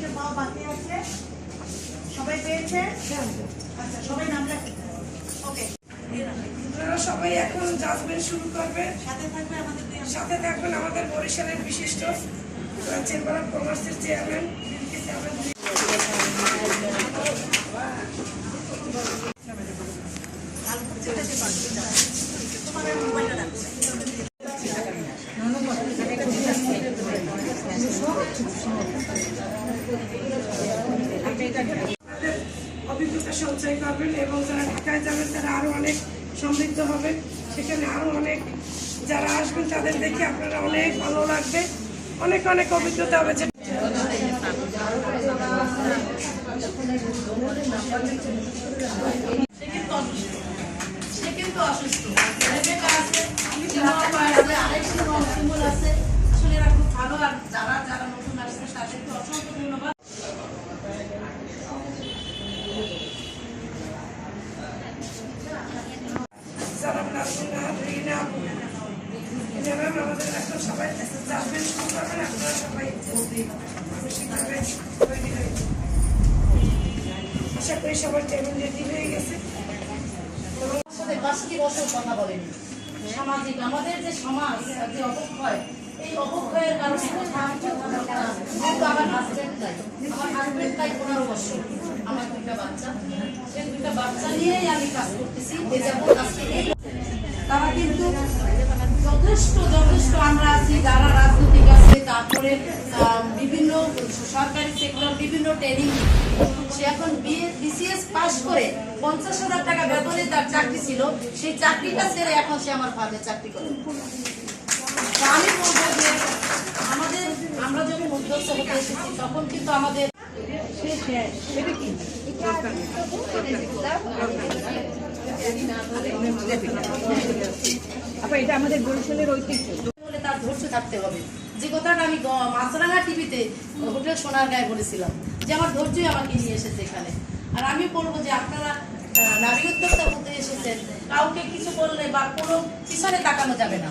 এটা পাওয়া বাকি আছে। সবাই পেয়েছে? আচ্ছা সবাই নাম ওকে। আপনারা সবাই এখন জাজমেন্ট শুরু করবেন। সাথে থাকবে আমাদের সাথে থাকবেন আমাদের বরিশালের বিশিষ্ট চেম্বার অফ কমার্সের চেয়ারম্যান চেয়ারম্যান? অভিজ্ঞতা সঞ্চয় করবেন এবং যারা ঢাকায় যাবেন, তারা আরও অনেক সমৃদ্ধ হবেন সেখানে আরও অনেক যারা আসবেন, তাদের দেখে আপনারা অনেক ভালো লাগবে। অনেক অনেক অভিজ্ঞতা হবে। সে কিন্তু অসুস্থ। আছে। আসলে এরা খুব ভালো আর যারা যারা নতুন আসছে তাদেরকে অসংখ্য ধন্যবাদ। সবাই যাবেন আপনারা সবাই। আশা করি সবার টেবিল রেডি হয়ে গেছে। বাষট্টি বছর কথা বলেনি। সামাজিক, আমাদের যে সমাজ যে অবক্ষয়, এই অবক্ষয়ের কারণে কিন্তু আমার হাজবেন্ড নাই, আমার হাজবেন্ড তাই পনেরো বছর। আমার দুইটা বাচ্চা। সেই দুইটা বাচ্চা নিয়েই আমি কাজ করতেছি, যে আজকে এই তারা কিন্তু যথেষ্ট যথেষ্ট আমরা আছি, যারা রাজনৈতিক আছে, তারপরে বিভিন্ন সরকারি সেক্টর বিভিন্ন ট্রেনিং সে এখন বিসিএস পাস করে পঞ্চাশ হাজার টাকা বেতনে তার চাকরি ছিল। সেই চাকরিটা ছেড়ে এখন সে আমার ফাঁদে চাকরি করে। আমি বলব যে আমাদের আমরা যখন উদ্যোক্তা হতে এসেছি তখন কিন্তু আমাদের এটা আমাদের বরিশালের ঐতিহ্য। থাকতে হবে। যে কথাটা আমি মাছরাঙা টিভিতে হোটেল সোনার গায়ে বলেছিলাম যে আমার ধৈর্যই আমাকে নিয়ে এসেছে এখানে। আর আমি বলব যে আপনারা নারী উদ্যোক্তা হতে এসেছেন, কাউকে কিছু বললে বা কোনো পিছনে তাকানো যাবে না।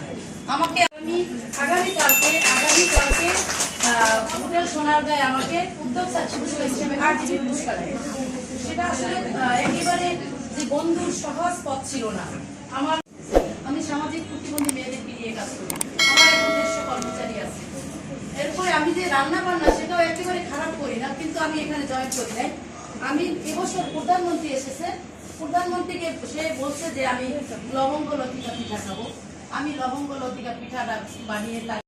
আমাকে আমি আগামীকালকে আগামীকালকে হোটেল সোনার গায়ে আমাকে উদ্যোক্তা হিসেবে পুরস্কার সেটা আসলে একেবারে যে বন্ধুর সহজ পথ ছিল না। আমার, আমি সামাজিক প্রতিবন্ধী মেয়েদেরকে নিয়ে কাজ করি আমার এখন দেড়শো কর্মচারী আছে এরপরে আমি যে রান্না বান্না সেটাও একেবারে খারাপ করি না, কিন্তু আমি এখানে জয়েন করি নাই। আমি এবছর প্রধানমন্ত্রী এসেছে। প্রধানমন্ত্রীকে সে বলছে যে, আমি লবঙ্গ লতিকা পিঠা খাব। আমি লবঙ্গ লতিকা পিঠাটা বানিয়ে